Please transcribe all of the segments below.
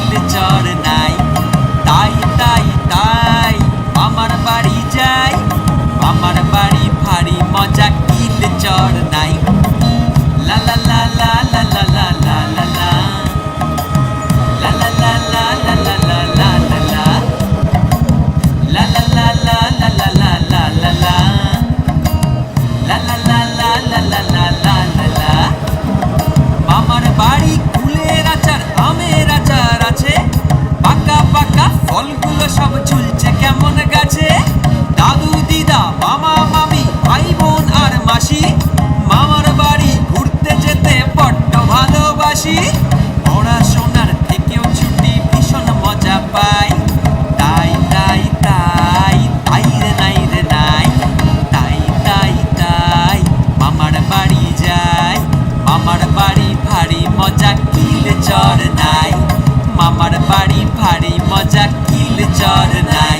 দিলে চড় নাই কিলে চর নাই। মামার বাড়ি ভারী মজা কিলে চর নাই।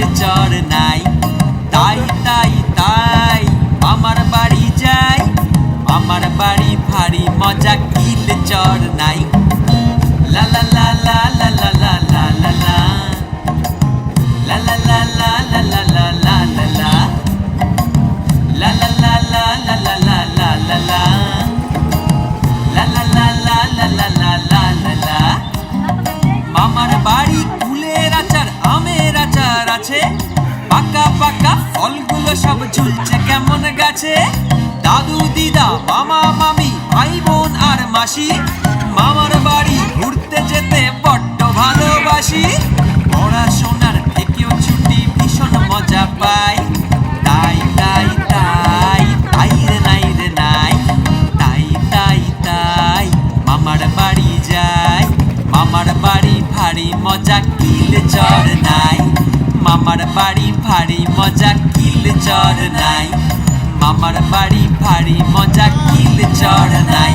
Join tonight. পাকা পাকা ফলগুলো সব ঝুলছে কেমন গাছে? দাদু, দিদা, মামা, মামি, ভাই, বোন আর মাসি, মামার বাড়ি ঘুরতে যেতে বড্ড ভালোবাসি। পড়াশোনার থেকেও ছুটি ভীষণ মজা পাই। তাই তাই তাই নাই তাই তাই তাই, মামার বাড়ি মামার বাড়ি মজা, কিল চর নাই। মামার বাড়ি ভারী মজা কিল চর নাই। মামার বাড়ি ভারী মজা কিল চর নাই।